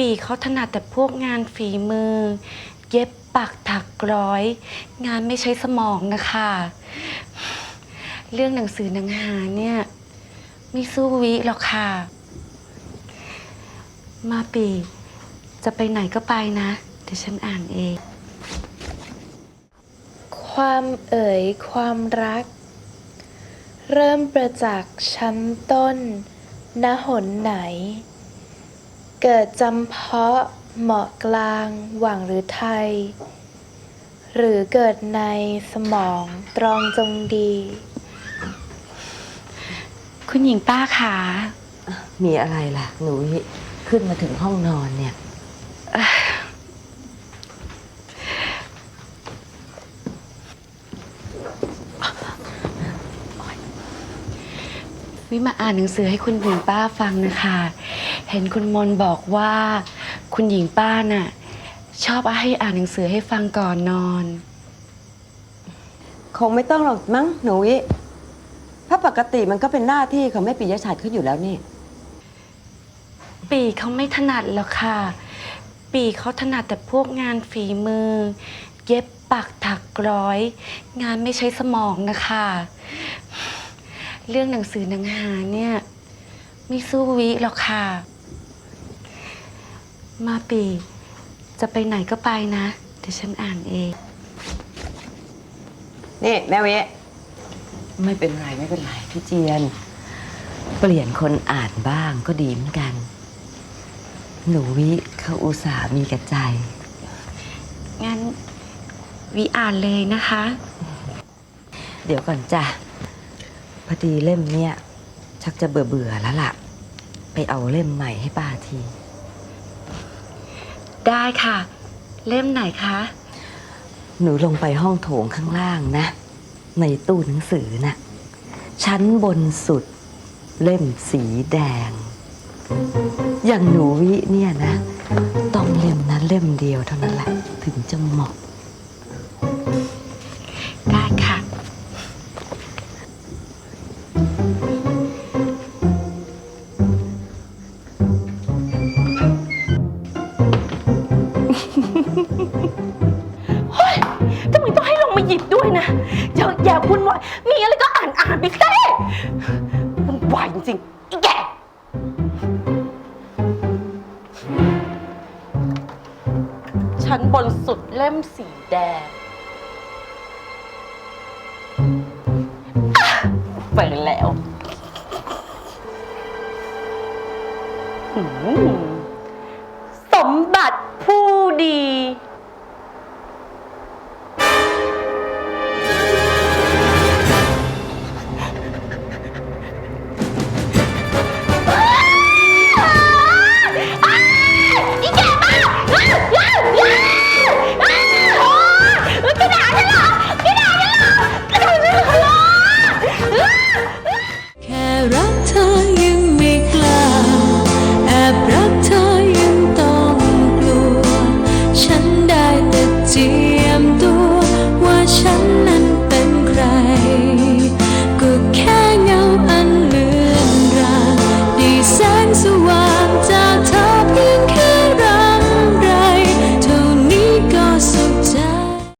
ปีเขาถนัดแต่พวกงานฝีมือ เย็บปักถักร้อย งานไม่ใช้สมองนะคะ เรื่องหนังสือหนังหาเนี่ย ไม่สู้วิหรอกค่ะ มาปี จะไปไหนก็ไปนะ เดี๋ยวฉันอ่านเอง ความเอ่ยความรัก เริ่มประจักษ์ชั้นต้นณหนไหน เกิดจำเพาะเหมาะกลางหว่างหรือไทย หรือเกิดในสมองตรองจงดี คุณหญิงป้าขามีอะไรล่ะ หนูขึ้นมาถึงห้องนอนเนี่ย วิมาอ่านหนังสือให้คุณหญิงป้าฟังนะคะ เห็นคุณมนบอกว่า คุณหญิงป้าน่ะชอบให้อ่านหนังสือให้ฟังก่อนนอน คงไม่ต้องหรอกมั้งหนูวิถ้าปกติมันก็เป็นหน้าที่ของแม่ปิยชัดเขาอยู่แล้วนี่ ปีเขาไม่ถนัดหรอกค่ะ ปีเขาถนัดแต่พวกงานฝีมือ เย็บปักถักร้อย งานไม่ใช้สมองนะคะ เรื่องหนังสือหนังหาเนี่ย ไม่สู้วิหรอกค่ะ มาปี จะไปไหนก็ไปนะ เดี๋ยวฉันอ่านเอง นี่แม่วิไม่เป็นไรไม่เป็นไรพี่เจียน เปลี่ยนคนอ่านบ้างก็ดีเหมือนกัน หนูวิเขาอุตส่าห์มีกระใจ งั้นวิอ่านเลยนะคะ เดี๋ยวก่อนจ้ะ พอดีเล่มเนี้ยชักจะเบื่อเบื่อๆแล้วล่ะ ไปเอาเล่มใหม่ให้ป้าที ได้ค่ะ เล่มไหนคะ หนูลงไปห้องโถงข้างล่างนะ ในตู้หนังสือน่ะชั้นบนสุดเล่มสีแดง อย่างหนูวิเนี่ยนะ ต้องเล่มนั้นเล่มเดียวเท่านั้นแหละ ถึงจะเหมาะ ทำไมต้องให้ลงมาหยิบด้วยนะเยอะแยะวุ่นวายมีอะไรก็อ่านอ่านไปสิวุ่นวายจริงๆไอ้แกชั้นบนสุดเล่มสีแดงอะเปิดแล้วหืม